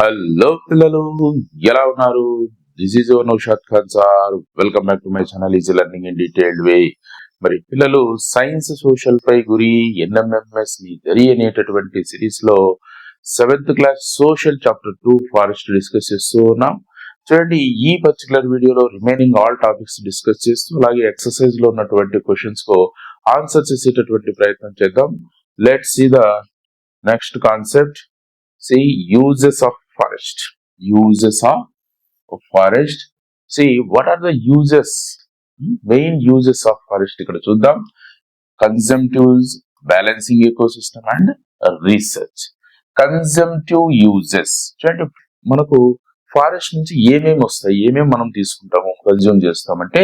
Hello పిల్లలు ఎలా ఉన్నారు? This is your Naushad Khan sir welcome back to my channel is learning in detailed way మరి పిల్లలు science social పై గురి ఎన్ఎంఎంఎస్ని గరి అనేటటువంటి సిరీస్లో seventh class social chapter two forest discuss చేస్తూ ఉన్నాం. చూడండి ఈ పర్టికులర్ వీడియోలో రిమైనింగ్ ఆల్ టాపిక్స్ డిస్కస్ చేస్తూ అలాగే ఎక్సర్సైజ్లో ఉన్నటువంటి క్వశ్చన్స్కు ఆన్సర్ చేసేటటువంటి ప్రయత్నం చేద్దాం. Let see the next concept see uses of forest. Uses of forest. See what are the uses? Main main uses of forest ఇక్కడ చూద్దాం. Consumptives balancing ecosystem and research consumptive uses చూడండి మనకు ఫారెస్ట్ నుంచి ఏమేమి వస్తాయి? ఏమేమి మనం తీసుకుంటాము? కన్జ్యూమ్ చేస్తామంటే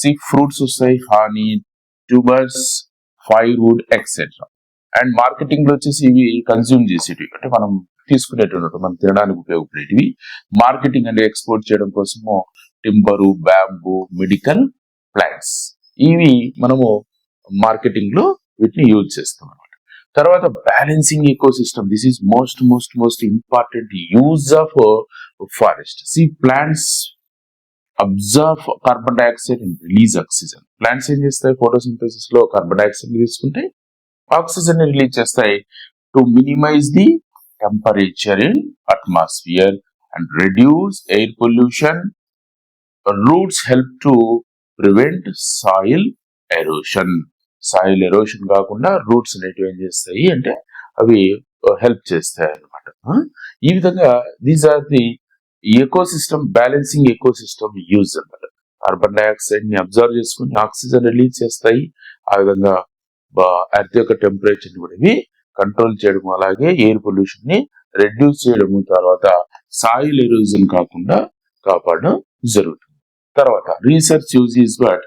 సి ఫ్రూట్స్ వస్తాయి honey tubers fire wood etcetera and మార్కెటింగ్లో వచ్చేసి ఇవి కన్జ్యూమ్ చేసేటివి. అంటే మనం తీసుకునేటువంటి మనం తినడానికి ఉపయోగపడేటివి. మార్కెటింగ్ అంటే ఎక్స్పోర్ట్ చేయడం కోసము టింబరు బ్యాంబు మెడికల్ ప్లాంట్స్. ఇవి మనము మార్కెటింగ్లో వీటిని యూజ్ చేస్తాం అనమాట తర్వాత balancing eco system this is most most most important use of forest. See plants absorb carbon dioxide and release oxygen. Plants ఏం చేస్తాయి? ఫోటోసింథసిస్లో కార్బన్ డైఆక్సైడ్ తీసుకుంటే ఆక్సిజన్ రిలీజ్ చేస్తాయి. To minimize the temperature in atmosphere and reduce air pollution roots help to prevent soil erosion soil erosion కాకుండా roots అనేటివి ఏం చేస్తాయి అంటే అవి హెల్ప్ చేస్తాయి అనమాట ఈ విధంగా these are the eco system balancing eco system use అనమాట కార్బన్ డైఆక్సైడ్ని అబ్జర్వ్ చేసుకుని ఆక్సిజన్ రిలీజ్ చేస్తాయి. ఆ విధంగా ఎర్త్ యొక్క టెంపరేచర్ కూడా ఇవి కంట్రోల్ చేయడం అలాగే ఎయిర్ పొల్యూషన్ని రెడ్యూస్ చేయడము తర్వాత సాయిల్ ఎరోజన్ కాకుండా కాపాడడం జరుగుతుంది. తర్వాత research use is but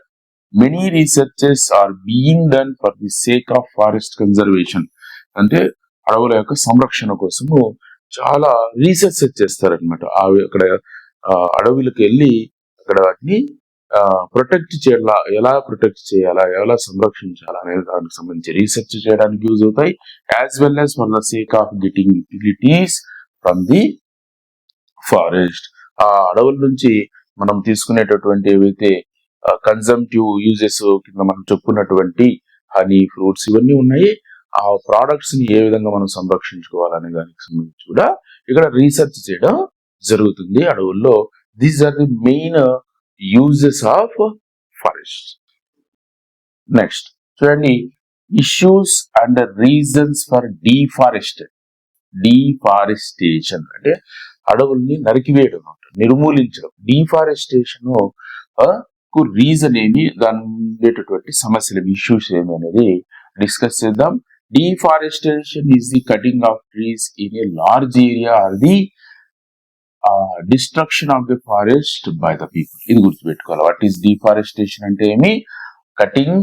many researches are being done for the sake of forest conservation అంటే అడవుల యొక్క సంరక్షణ కోసము చాలా రీసెర్చ్ చేస్తారనమాట అక్కడ అడవులకు వెళ్ళి అక్కడ వాటిని ప్రొటెక్ట్ చేయాలా? ఎలా ప్రొటెక్ట్ చేయాలా? ఎలా సంరక్షించాలా? అనే దానికి సంబంధించి రీసెర్చ్ చేయడానికి యూజ్ అవుతాయి. As well as for the sake of getting utilities from the forest ఆ అడవుల నుంచి మనం తీసుకునేటటువంటి ఏవైతే కన్జంప్టివ్ యూజెస్ కింద మనం చెప్పుకున్నటువంటి హనీ ఫ్రూట్స్ ఇవన్నీ ఉన్నాయి. ఆ ప్రోడక్ట్స్ని ఏ విధంగా మనం సంరక్షించుకోవాలనే దానికి సంబంధించి కూడా ఇక్కడ రీసెర్చ్ చేయడం జరుగుతుంది అడవుల్లో. These are the main uses of forest next చూడండి issues and reasons for deforest deforestation అంటే అడవుల్ని నరికివేయడం నిర్మూలించడం. డీఫారెస్టేషన్కు రీజన్ ఏమి దాని ఉండేటటువంటి సమస్యలు ఇష్యూస్ ఏమి అనేది డిస్కస్ చేద్దాం. Deforestation is the cutting of trees in a large area or the destruction of the forest by the people ఇది గుర్తుపెట్టుకోవాలి. వాట్ ఈస్ డిఫారెస్టేషన్ అంటే ఏమి? Cutting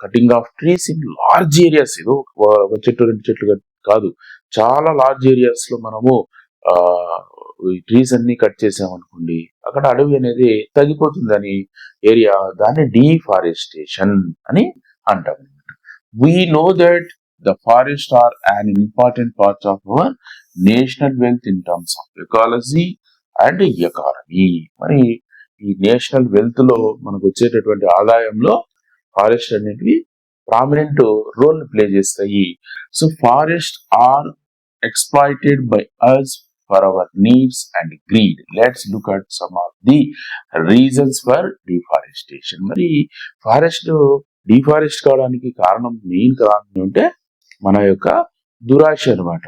cutting of trees in large areas ఇది ఒక చెట్టు రెండు చెట్లు కాదు. చాలా లార్జ్ ఏరియాస్లో మనము ఈ ట్రీస్ అన్ని కట్ చేసామనుకోండి అక్కడ అడవి అనేది తగ్గిపోతుందని ఏరియా దాన్ని డిఫారెస్టేషన్ అని అంటాం we know that the forest are an important part of our national wealth in terms of ecology and economy మరి ఈ నేషనల్ వెల్త్లో మనకు వచ్చేటటువంటి ఆదాయంలో ఫారెస్ట్ అనేటివి ప్రామినెంట్ రోల్ ప్లే చేస్తాయి. So forest are exploited by us for our needs and greed let's look at some of the reasons for deforestation మరి forest deforest కావడానికి కారణం మెయిన్ కారణం ఏంటంటే మన యొక్క దురాశ అనమాట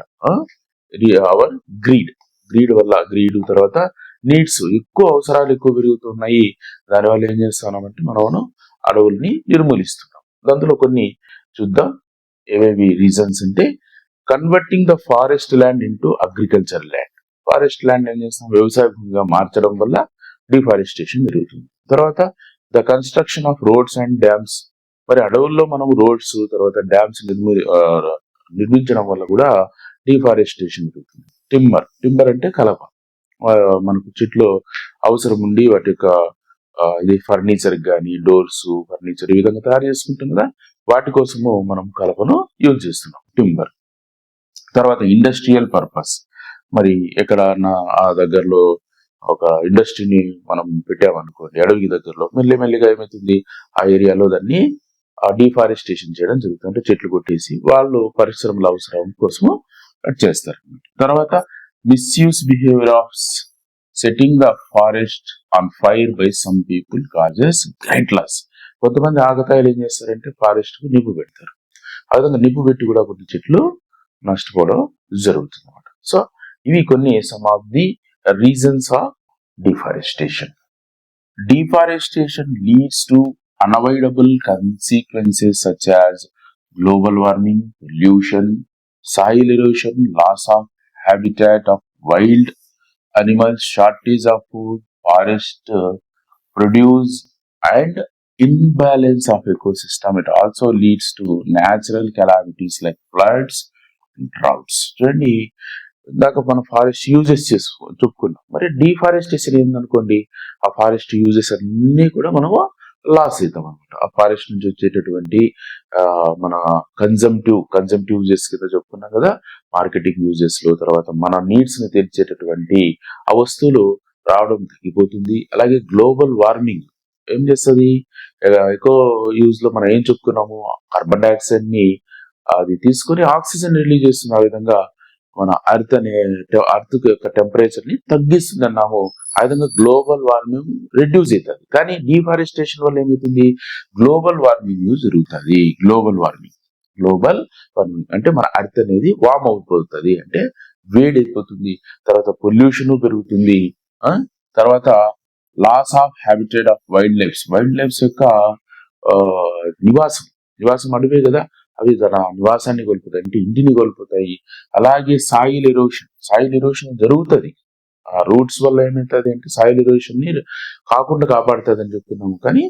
అవర్ గ్రీడ్ గ్రీడ్ వల్ల గ్రీడ్ తర్వాత నీడ్స్ ఎక్కువ అవసరాలు ఎక్కువ పెరుగుతున్నాయి. దానివల్ల ఏం చేస్తున్నామంటే మనం అడవుల్ని నిర్మూలిస్తున్నాం. దాంట్లో కొన్ని చూద్దాం. ఏవేవి రీజన్స్ అంటే converting the forest land into agriculture land forest land ఏం చేస్తాం వ్యవసాయ భూమిగా మార్చడం వల్ల డిఫారెస్టేషన్ జరుగుతుంది. తర్వాత the construction of roads and dams మరి అడవుల్లో మనం రోడ్స్ తర్వాత డ్యామ్స్ నిర్మి నిర్మించడం వల్ల కూడా డిఫారెస్టేషన్ జరుగుతుంది. టిమ్మర్ టిమ్మర్ అంటే కలప. మనకు చెట్లు అవసరం ఉండి వాటి యొక్క ఇది ఫర్నిచర్ కానీ డోర్స్ ఫర్నిచర్ ఈ విధంగా తయారు చేసుకుంటాం కదా. వాటి కోసము మనం కలపను యూజ్ చేస్తున్నాం టింబర్. తర్వాత ఇండస్ట్రియల్ పర్పస్. మరి ఎక్కడన్నా ఆ దగ్గరలో ఒక ఇండస్ట్రీని మనం పెట్టామనుకోండి అడవికి దగ్గరలో మెల్లి మెల్లిగా ఏమవుతుంది ఆ ఏరియాలో దాన్ని డిఫారెస్టేషన్ చేయడం జరుగుతుంది. అంటే చెట్లు కొట్టేసి వాళ్ళు పరిశ్రమల అవసరం కోసము చేస్తారు తర్వాత misuse behaviour of setting the forest on fire by some people causes great loss కొంతమంది ఆగతాయిలు ఏం చేస్తారంటే ఫారెస్ట్కు నిప్పు పెడతారు. ఆ విధంగా నిప్పు పెట్టి కూడా కొన్ని చెట్లు నష్టపోవడం జరుగుతుంది అనమాట సో ఇవి కొన్ని some of the reasons of deforestation deforestation leads to unavoidable consequences such as global warming, pollution, soil erosion, loss of habitat of wild animals, shortage of food, forest uh, produce, and imbalance of ecosystem. It also leads to natural calamities like floods and droughts. చూడండి ఇందాక మనం forest uses చేసుకో చెప్పుకున్నాం మరి deforestation ఏందనుకోండి ఆ forest uses అన్నీ కూడా మనము లాస్ అవుతాం అనమాట ఆ ఫారెస్ట్ నుంచి వచ్చేటటువంటి మన కన్జంప్టివ్ కన్జంప్టివ్ యూజెస్ కింద చెప్పుకున్నాం కదా మార్కెటింగ్ యూజెస్లో తర్వాత మన నీడ్స్ని తీర్చేటటువంటి ఆ వస్తువులు రావడం తగ్గిపోతుంది. అలాగే గ్లోబల్ వార్మింగ్ ఏం చేస్తుంది? ఎక్కువ యూజ్లో మనం ఏం చెప్పుకున్నాము? కార్బన్ డైఆక్సైడ్ని అది తీసుకొని ఆక్సిజన్ రిలీజ్ చేస్తుంది ఆ విధంగా మన అర్త్ అనే అర్త్ యొక్క టెంపరేచర్ని తగ్గిస్తుంది అన్నాము ఆ విధంగా గ్లోబల్ వార్మింగ్ రెడ్యూస్ అవుతుంది. కానీ డిఫారెస్టేషన్ వల్ల ఏమవుతుంది? గ్లోబల్ వార్మింగ్ జరుగుతుంది. గ్లోబల్ వార్మింగ్ గ్లోబల్ వార్మింగ్ అంటే మన అర్త్ అనేది వామ్ అవుతుంది అంటే వేడి అయిపోతుంది. తర్వాత పొల్యూషన్ పెరుగుతుంది. తర్వాత loss of habitat of wild lifes wild lifes యొక్క నివాసం. నివాసం అడివే కదా? అవి తన నివాసాన్ని కోల్పోతాయి అంటే ఇంటిని కోల్పోతాయి. అలాగే సాయిల్ ఎరోషన్ సాయిల్ ఎరోషన్ జరుగుతుంది. ఆ రూట్స్ వల్ల ఏమవుతుంది అంటే సాయిల్ ఎరోషన్ని కాకుండా కాపాడుతుంది అని చెప్తున్నాము. కానీ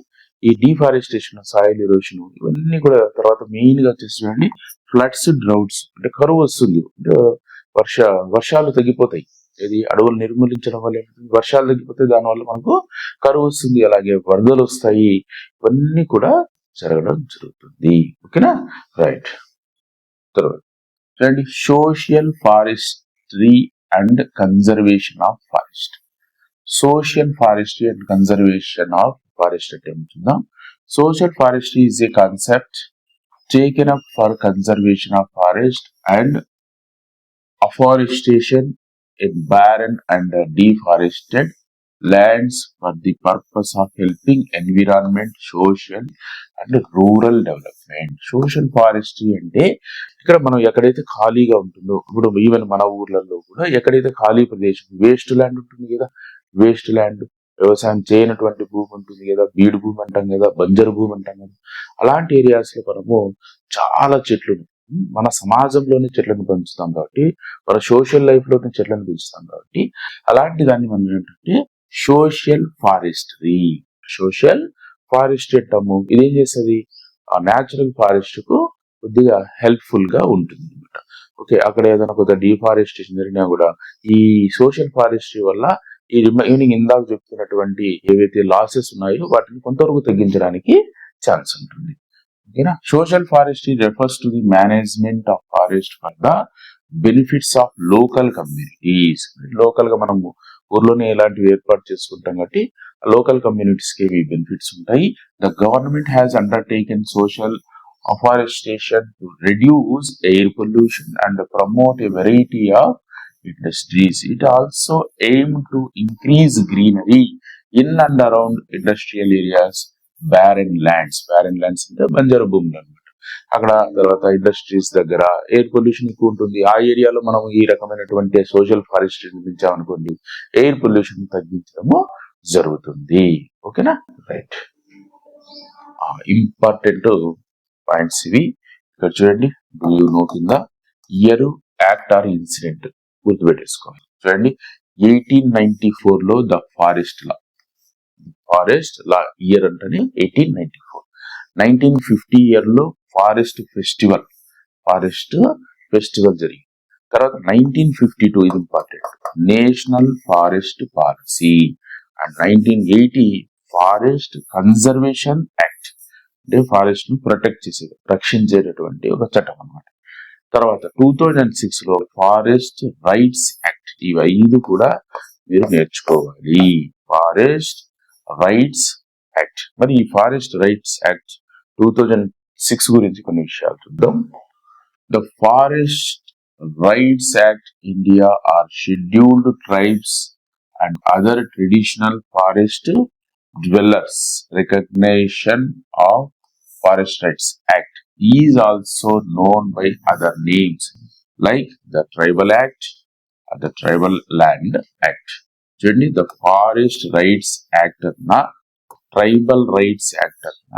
ఈ డిఫారెస్టేషన్ సాయిల్ ఎరోషన్ ఇవన్నీ కూడా తర్వాత మెయిన్గా చూడండి ఫ్లడ్స్ డ్రౌట్స్ అంటే కరువు వస్తుంది. అంటే వర్ష వర్షాలు తగ్గిపోతాయి. ఇది అడవులు నిర్మూలించడం వల్ల ఏమవుతుంది? వర్షాలు తగ్గిపోతే దానివల్ల మనకు కరువు వస్తుంది. అలాగే వరదలు వస్తాయి. ఇవన్నీ కూడా జరగడం జరుగుతుంది. ఓకేనా? రైట్. తర్వాత చూడండి social forestry and conservation of forest. Social forestry and conservation of forest అంటే ఏమవుతుందా social forestry is a concept taken up for conservation of forest and afforestation in barren and uh, deforested lands for the purpose of helping environment, social and rural development social forestry అంటే ఇక్కడ మనం ఎక్కడైతే ఖాళీగా ఉంటుందో ఇప్పుడు even మన ఊర్లలో కూడా ఎక్కడైతే ఖాళీ ప్రదేశం వేస్ట్ ల్యాండ్ ఉంటుంది కదా వేస్ట్ ల్యాండ్ వ్యవసాయం చేయనటువంటి భూమి ఉంటుంది కదా బీడు భూమి అంటాం కదా బంజరు భూమి అంటాం కదా అలాంటి ఏరియాస్లో మనము చాలా చెట్లు మన సమాజంలోనే చెట్లను పెంచుతాం కాబట్టి మన సోషల్ లైఫ్లోనే చెట్లను పెంచుతాం కాబట్టి అలాంటి దాన్ని మనం ఏంటంటే సోషల్ ఫారెస్టరీ సోషల్ ఫారెస్ట్ అంటాము ఇదేం చేస్తుంది? ఆ న్యాచురల్ ఫారెస్ట్కు కొద్దిగా హెల్ప్ఫుల్గా ఉంటుంది అనమాట ఓకే అక్కడ ఏదైనా కొద్దిగా డిఫారెస్టేషన్ జరిగినా కూడా ఈ సోషల్ ఫారెస్ట్రీ వల్ల ఈ ఈవినింగ్ ఇందాక చెప్తున్నటువంటి ఏవైతే లాసెస్ ఉన్నాయో వాటిని కొంతవరకు తగ్గించడానికి ఛాన్స్ ఉంటుంది. ఓకేనా social forestry refers to the management of forest for the benefits of local communities లోకల్గా మనము ఊర్లోనే ఇలాంటివి ఏర్పాటు చేసుకుంటాం కాబట్టి లోకల్ కమ్యూనిటీస్కి బెనిఫిట్స్ ఉంటాయి. The government has undertaken social afforestation to reduce air pollution and promote a variety of industries it also aim to increase greenery in and around industrial areas barren lands barren lands అంటే బంజారు భూములు అక్కడ తర్వాత industries దగ్గర air pollution ఎక్కువ ఉంటుంది. ఆ ఏరియాలో మనం ఈ రకమైనటువంటి సోషల్ ఫారెస్ట్ నిర్మించామనుకోండి ఎయిర్ పొల్యూషన్ తగ్గించడము జరుగుతుంది. ఓకేనా? రైట్. ఇంపార్టెంట్ పాయింట్స్ ఇవి. ఇక్కడ చూడండి డూ యూ నో కింద ఇయర్ యాక్ట్ ఆర్ ఇన్సిడెంట్ గుర్తుపెట్టేసుకోండి. చూడండి ఎయిటీన్ నైన్టీ ఫోర్లో the forest law. Forest law year అంటేనే eighteen ninety four. Nineteen fifty ఇయర్లో ఫారెస్ట్ ఫెస్టివల్. ఫారెస్ట్ ఫెస్టివల్ జరిగింది. తర్వాత నైన్టీన్ ఫిఫ్టీ టూ ఇది important. National forest policy. And nineteen eighty forest conservation act. అంటే ఫారెస్ట్ను ప్రొటెక్ట్ చేసేది రక్షించేటటువంటి ఒక చట్టం అన్నమాట. తర్వాత టూ థౌజండ్ సిక్స్లో ఫారెస్ట్ రైట్స్ యాక్ట్. ఇవి ఐదు కూడా మీరు నేర్చుకోవాలి. Forest rights act. మరి ఈ forest rights act two thousand six గురించి కొన్ని విషయాలు చూద్దాం the forest rights act India or scheduled tribes and other traditional forest dwellers recognition of forest rights act is also known by other names like the tribal act or the tribal land act చూడండి the forest rights act అన్న tribal rights act అన్న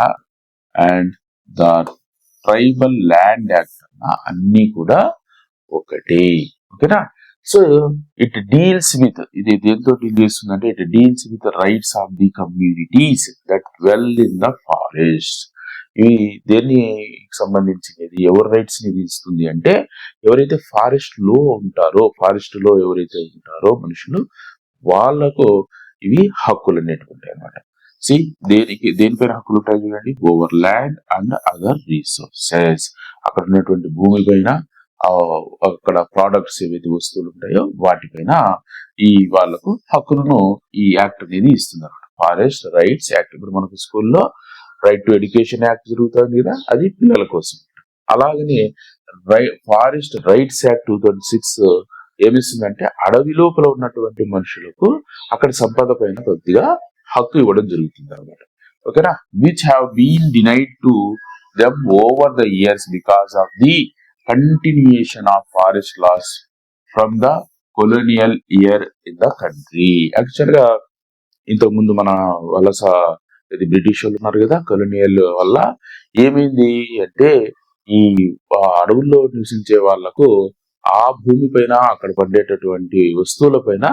and the tribal land act అన్న అన్ని కూడా ఒకటే. ఓకేనా? So it deals with ఇది దేంతో డీల్ చేస్తుందంటే it deals with rights of the communities that well in the forest. ఇవి దేన్ని సంబంధించినది ఎవరి రైట్స్ని ఇస్తుంది అంటే ఎవరైతే ఫారెస్ట్లో ఉంటారో ఫారెస్ట్లో ఎవరైతే ఉంటారో మనుషులు వాళ్ళకు ఇవి హక్కులు అనేటువంటి అనమాట సి దేనికి దేనిపైన హక్కులు ఉంటాయి చూడండి? Over land and other resources అక్కడ ఉన్నటువంటి భూమి పైన అక్కడ ప్రోడక్ట్స్ ఏవైతే వస్తువులు ఉంటాయో వాటిపైన ఈ వాళ్ళకు హక్కులను ఈ యాక్ట్ అనేది ఇస్తుంది అనమాట ఫారెస్ట్ రైట్స్ యాక్ట్ ఇప్పుడు మనకు స్కూల్లో రైట్ టు ఎడ్యుకేషన్ యాక్ట్ జరుగుతుంది కదా? అది పిల్లల కోసం. అలాగనే రై forest rights act two thousand six ఏమిస్తుందంటే అడవి లోపల ఉన్నటువంటి మనుషులకు అక్కడ సంపద పైన కొద్దిగా హక్కు ఇవ్వడం జరుగుతుంది అనమాట ఓకేనా? Which have been denied to them over the years because of the continuation of forest laws from the colonial year in the country యాక్చువల్గా ఇంతకు ముందు మన వలస ఇది బ్రిటిష్ వాళ్ళు ఉన్నారు కదా కొలోనియల్ వల్ల ఏమైంది అంటే ఈ అడవుల్లో నివసించే వాళ్ళకు ఆ భూమి పైన అక్కడ పండేటటువంటి వస్తువుల పైన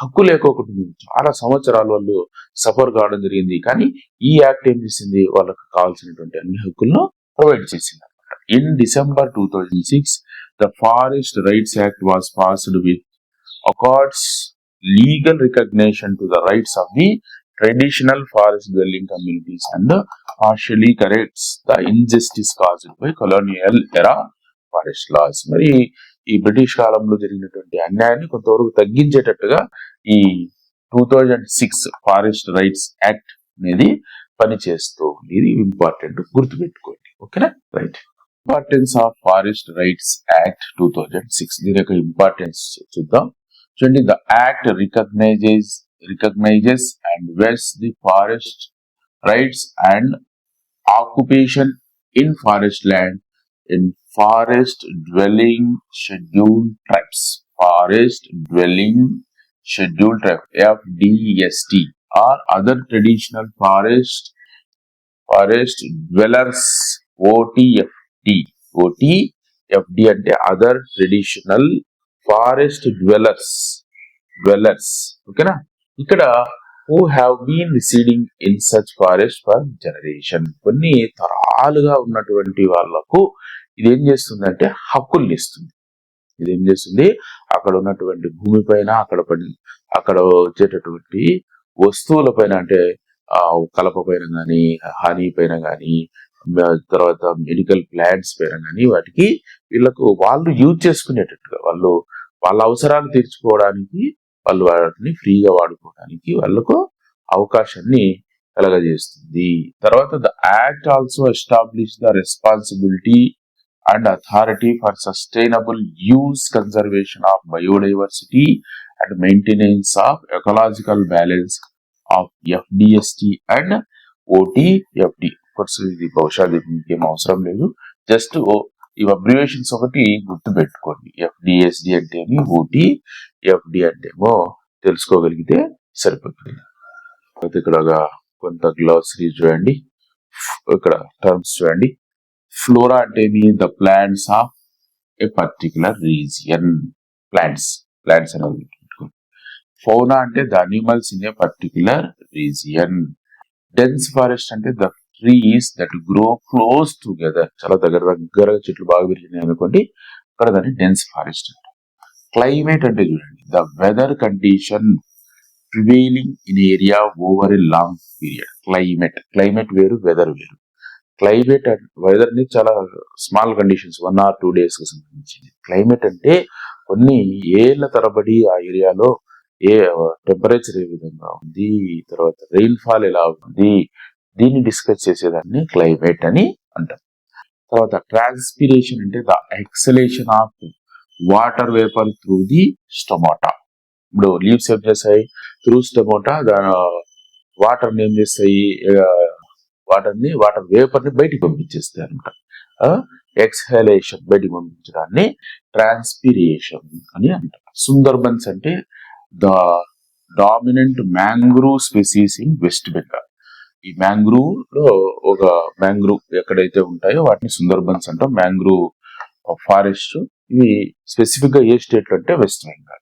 హక్కు లేకోకుండా చాలా సంవత్సరాలు వాళ్ళు సఫర్ కావడం జరిగింది. కానీ ఈ యాక్ట్ ఏం చేసింది? వాళ్ళకి కావాల్సినటువంటి అన్ని హక్కులను ప్రొవైడ్ చేసింది. అనమాట in December two thousand six the forest rights act was passed with accords legal recognition to the rights of the traditional forest dwelling communities and partially corrects the injustice cause by colonial era forest laws మరి ఈ British కాలంలో జరిగినటువంటి అన్యాయాన్ని కొంతవరకు తగ్గించేటట్టుగా ఈ two thousand six forest rights act అనేది పనిచేస్తూ ఉంది ఇది ఇంపార్టెంట్ గుర్తుపెట్టుకోండి. ఓకేనా? Right importance of forest rights act two thousand six దీని యొక్క ఇంపార్టెన్స్ చూద్దాం. చూడండి the act recognizes recognizes and వెస్ the forest rights and occupation in forest land in forest dwelling schedule tribes forest dwelling schedule tribe FDST or other traditional forest forest dwellers OTFT OTFD అంటే other traditional forest dwellers dwellers ఓకేనా ఇక్కడ who have been residing in such forest for generation కొన్ని తరాలుగా ఉన్నటువంటి వాళ్ళకు ఇది ఏం చేస్తుందంటే హక్కుల్ని ఇస్తుంది. ఇది ఏం చేస్తుంది? అక్కడ ఉన్నటువంటి భూమి పైన అక్కడ పడి అక్కడ వచ్చేటటువంటి వస్తువుల పైన అంటే ఆ కలప పైన కానీ హనీ పైన కానీ తర్వాత మెడికల్ ప్లాంట్స్ పైన కానీ వాటికి వీళ్ళకు వాళ్ళు యూజ్ చేసుకునేటట్టుగా వాళ్ళు వాళ్ళ అవసరాలు తీర్చుకోవడానికి వాళ్ళు వాటిని ఫ్రీగా వాడుకోవడానికి వాళ్ళకు అవకాశాన్ని కలగజేస్తుంది. తర్వాత the act also establish the responsibility and authority for sustainable use conservation of biodiversity and maintenance of ecological balance of FDST and OTFD ఇది బహుశా ఇది మీకేం అవసరం లేదు. జస్ట్ ఈ అబ్రివేషన్స్ ఒకటి గుర్తు పెట్టుకోండి ఎఫ్డిఎస్డి అంటే ఏమి? ఓటీ ఎఫ్డి అంటేమో తెలుసుకోగలిగితే సరిపోతుంది. అయితే ఇక్కడ ఒక కొంత గ్లాసరీ చూడండి. ఇక్కడ టర్మ్స్ చూడండి. ఫ్లోరా అంటే మీ the plants of a particular region plants plants అనేది పెట్టుకోండి ఫౌనా అంటే the animals in a particular region dense forest అంటే the trees that grow close together చాలా దగ్గర దగ్గర చెట్లు బాగా పెరిగినాయి అనుకోండి అక్కడ దాన్ని డెన్స్ ఫారెస్ట్ అంటారు. క్లైమేట్ అంటే చూడండి the weather condition prevailing in area over a long period climate climate వేరు వెదర్ వేరు. క్లైమేట్ వెదర్ని చాలా small conditions one or two డేస్కి సంబంధించింది. క్లైమేట్ అంటే కొన్ని ఏళ్ళ తరబడి ఆ ఏరియాలో ఏ టెంపరేచర్ ఏ విధంగా ఉంది తర్వాత రెయిన్ ఫాల్ ఎలా ఉంది దీన్ని డిస్కస్ చేసేదాన్ని క్లైమేట్ అని అంటాం. తర్వాత ట్రాన్స్పిరేషన్ అంటే the exhalation of water vapour through the stomata ఇప్పుడు లీవ్స్ ఏం చేస్తాయి త్రూ స్టొమాటా దాని వాటర్ ఏం చేస్తాయి? వాటర్ని వాటర్ వేపర్ని బయటికి పంపించేస్తాయి అనమాట. ఎక్స్హలేషన్ బయటికి పంపించడాన్ని ట్రాన్స్పిరేషన్ అని అంటారు. సుందర్బన్స్ అంటే the dominant mangrove species in West Bengal. ఈ మ్యాంగ్రూవ్లో ఒక మ్యాంగ్రూవ్ ఎక్కడైతే ఉంటాయో వాటిని సుందర్బన్స్ అంటాం. మ్యాంగ్రూవ్ ఫారెస్ట్ ఇవి స్పెసిఫిక్గా ఏ స్టేట్లో అంటే వెస్ట్ బెంగాల్.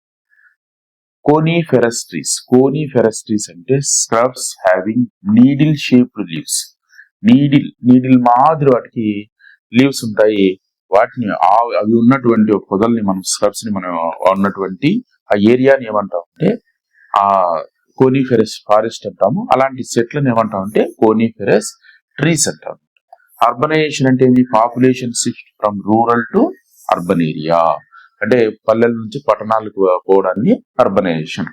కోనీ ఫెరస్ట్రీస్ కోనీ ఫెరస్ట్రీస్ అంటే scrubs having needle shaped leaves. Needle needle మాదిరి వాటికి లీవ్స్ ఉంటాయి. వాటిని అవి ఉన్నటువంటి పొదల్ని మనం స్క్రబ్స్ని మనం ఉన్నటువంటి ఆ ఏరియాని ఏమంటాం అంటే ఆ కోనీఫెరస్ ఫారెస్ట్ అంటాము. అలాంటి చెట్లను ఏమంటాం అంటే కోనీఫెరస్ ట్రీస్ అంటాం. అర్బనైజేషన్ అంటే ఏంటి population shift from rural to urban area అంటే పల్లెల నుంచి పట్టణాలకు పోవడాన్ని అర్బనైజేషన్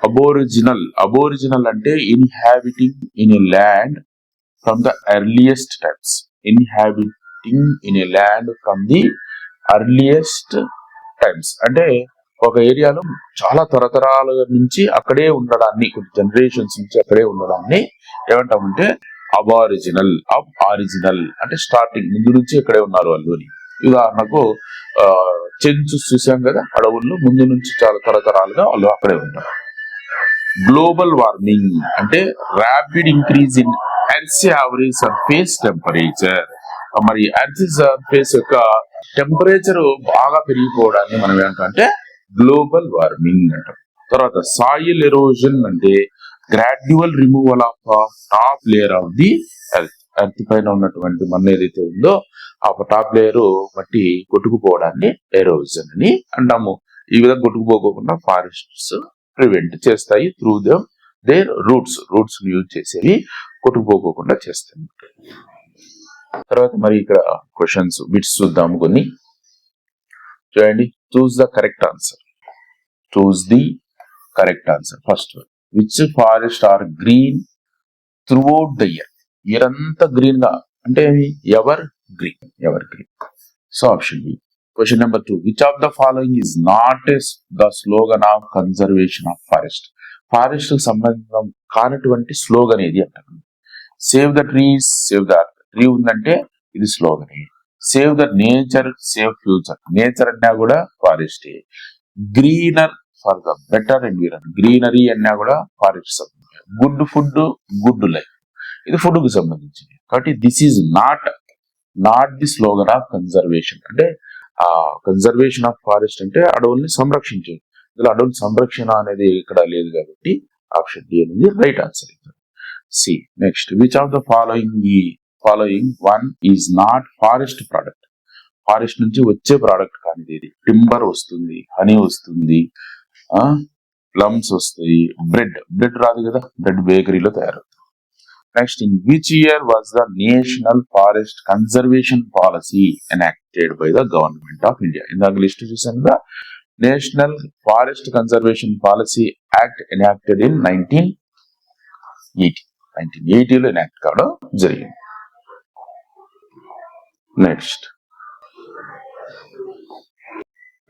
అబోరిజినల్ అబోరిజినల్ అంటే inhabiting in a land from the earliest times inhabiting in a land from the earliest times అంటే ఒక ఏరియాలో చాలా తరతరాల నుంచి అక్కడే ఉండడాన్ని కొన్ని జనరేషన్స్ నుంచి అక్కడే ఉండడాన్ని ఏమంటామంటే అబారిజినల్ అబ్ ఆరిజినల్ అంటే స్టార్టింగ్ ముందు నుంచి ఇక్కడే ఉన్నారు వాళ్ళు అని. ఉదాహరణకు ఆ, చెంచు చూసాం కదా అడవుల్లో ముందు నుంచి చాలా తరతరాలుగా వాళ్ళు అక్కడే ఉంటారు గ్లోబల్ వార్మింగ్ అంటే rapid increase in earth average surface temperature. మరి ఎర్త్ సర్ఫేస్ యొక్క టెంపరేచర్ బాగా పెరిగిపోవడాన్ని మనం ఏంటంటే గ్లోబల్ వార్మింగ్ అంటాం. తర్వాత సాయిల్ ఎరోజన్ అంటే gradual removal of top layer of the earth. Earth పైన ఉన్నటువంటి మన్ను ఏదైతే ఉందో ఆ టాప్ లేయర్ మట్టి కొట్టుకుపోవడాన్ని ఎరోజన్ అని అంటాము. ఈ విధంగా కొట్టుకుపోకుండా ఫారెస్ట్స్ ప్రివెంట్ చేస్తాయి through the their roots roots use చేసేవి కొట్టుకుపోకుండా చేస్తాయి. తర్వాత మరి ఇక్కడ క్వశ్చన్స్ బిట్స్ చూద్దాము కొన్ని. చూడండి choose the correct answer choose the correct answer first which forest are green throughout the year year అంతా గ్రీన్గా అంటే evergreen evergreen so option B question number two which of the following is not the slogan of conservation of forest forest సంబంధం కానటువంటి slogan ఏది అంటారు? Save the trees save the tree ఉందంటే ఇది slogan save the nature save future nature అన్నా కూడా forest greener for the better environment greenery అన్నా కూడా forest good food good life ఇది ఫుడ్కు సంబంధించింది కాబట్టి this is not not the slogan of conservation అంటే కన్జర్వేషన్ ఆఫ్ ఫారెస్ట్ అంటే అడవుల్ని సంరక్షించేది ఇందులో అడవుల సంరక్షణ అనేది ఇక్కడ లేదు కాబట్టి ఆప్షన్ డి అనేది right answer C next which of the following ఈ following one is not forest product forest నుంచి వచ్చే ప్రోడక్ట్ కానిది ఇది టింబర్ వస్తుంది హనీ వస్తుంది ప్లమ్స్ వస్తాయి బ్రెడ్ బ్రెడ్ రాదు కదా బ్రెడ్ బేకరీలో తయారవుతుంది. Next in which year was the national forest conservation policy enacted by the government of India ఇందాక లిస్ట్ చూసాను కదా national forest conservation policy act enacted in nineteen eighty nineteen ఎయిటీలో enact కావడం జరిగింది next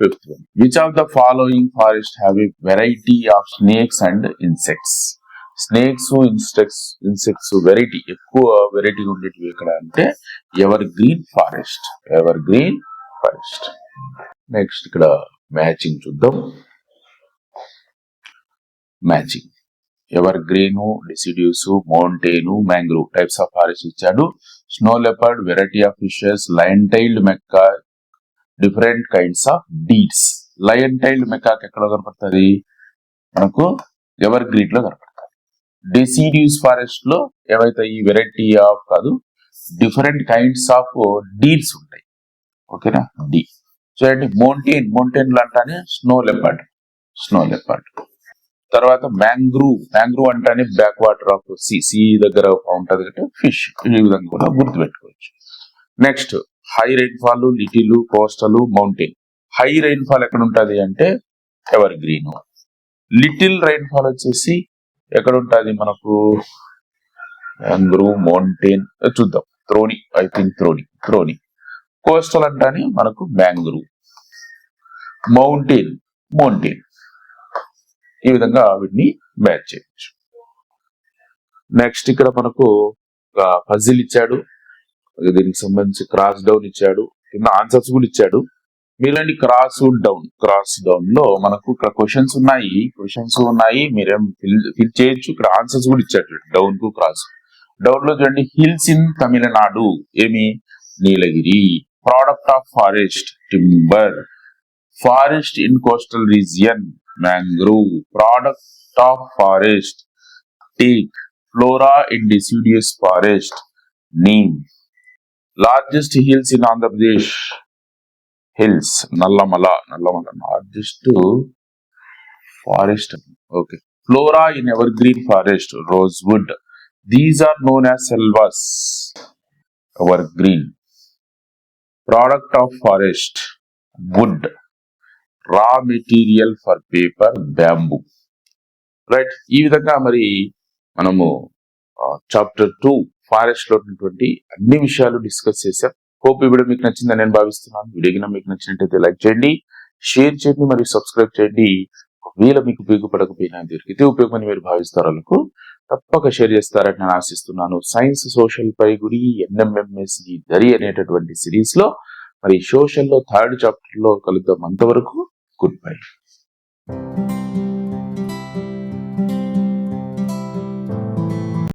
fifth one which of the following forest have a variety of snakes and insects snakes insects insects variety ఎక్కువ variety ఉండేటివి ఎక్కడ అంటే evergreen forest evergreen forest. Next ఇక్కడ matching చూద్దాం. Matching. Evergreen deciduous mountain mangrove types of forest ఇచ్చాడు. Snow leopard variety of fishes lion tailed macaque different kinds of deeds. Lion tailed macaque ఎక్కడ కనపడుతుంది? మనకు ఎవర్ గ్రీన్లో కనపడుతుంది. డెసిడ్యూస్ ఫారెస్ట్లో ఏవైతే ఈ వెరైటీ ఆఫ్ కాదు డిఫరెంట్ కైండ్స్ ఆఫ్ డీల్స్ ఉంటాయి. ఓకేనా? డీ చూడండి మౌంటైన్ మౌంటైన్ అంటానే స్నో లెపర్డ్ స్నో లెపర్డ్ తర్వాత మ్యాంగ్రూవ్ మ్యాంగ్రూవ్ అంటానే back water of sea sea దగ్గర ఉంటది అంటే ఫిష్ ఈ విధంగా కూడా గుర్తుపెట్టుకోవచ్చు. Next high rainfall little coastal mountain high rainfall ఎక్కడ ఉంటుంది అంటే ఎవర్ గ్రీన్ లిటిల్ రైన్ఫాల్ వచ్చేసి ఎక్కడ ఉంటుంది మనకు యాంగ్రూ మౌంటైన్ చూద్దాం. త్రోని ఐ థింక్ త్రోని త్రోని కోస్టల్ అంటానే మనకు మ్యాంగ్రూ మౌంటైన్ మౌంటైన్ ఈ విధంగా వీటిని మ్యాచ్ చేయొచ్చు. నెక్స్ట్ ఇక్కడ మనకు ఒక పజిల్ ఇచ్చాడు. దీనికి సంబంధించి క్రాస్ డౌన్ ఇచ్చాడు. కింద ఆన్సర్స్ కూడా ఇచ్చాడు. మీరండి క్రాస్ డౌన్ క్రాస్ డౌన్లో మనకు ఇక్కడ క్వశ్చన్స్ ఉన్నాయి. క్వశ్చన్స్ ఉన్నాయి. మీరేం ఫిల్ ఫిల్ చేయొచ్చు. ఇక్కడ ఆన్సర్స్ కూడా ఇచ్చాడు డౌన్కు క్రాస్ డౌన్లో చూడండి. హిల్స్ ఇన్ తమిళనాడు ఏమి? Nilgiri. Product of forest timber forest in coastal region mangrove product of forest teak flora in deciduous forest neem largest hills in Andhra Pradesh hills Nallamala Nallamala northeast forest okay flora in evergreen forest rosewood these are known as selvas evergreen product of forest wood raw material for paper bamboo right ఈ విధంగా మరి మనము chapter two ఫారెస్ట్లో ఉన్నటువంటి అన్ని విషయాలు discuss చేసాం. Hope ఈ వీడియో మీకు నచ్చిందని నేను భావిస్తున్నాను. వీడియో మీకు నచ్చినట్టయితే లైక్ చేయండి షేర్ చేయండి మరియు సబ్స్క్రైబ్ చేయండి. ఒకవేళ మీకు ఉపయోగపడకపోయినా దొరికితే ఉపయోగమని మీరు భావిస్తారు తప్పక షేర్ చేస్తారని నేను ఆశిస్తున్నాను. సైన్స్ సోషల్ పై గురి ఎన్ఎంఎంఎస్ దరి అనేటటువంటి సిరీస్లో మరి సోషల్లో థర్డ్ చాప్టర్లో కలుద్దాం అంతవరకు గుడ్ బై.